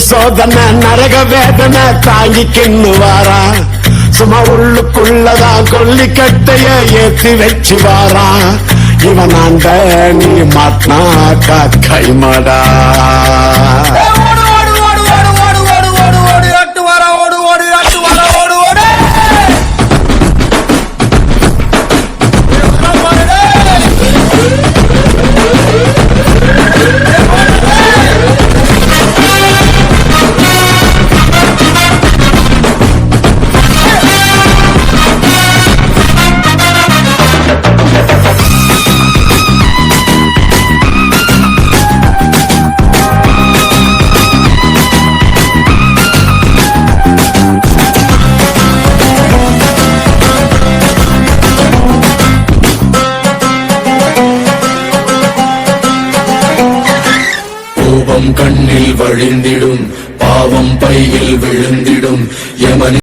சோதனை நரக வேதனை தாங்கிக்கின்னு வாரா சும்மா உள்ளுக்குள்ளதான் கொல்லி கட்டைய ஏத்தி வச்சு வாரா இவனாண்ட நீ மாட்டினா காக்கை கோபம் கண்ணில் வழிந்திடும் பாவம் பையில் விழுந்திடும். யமனி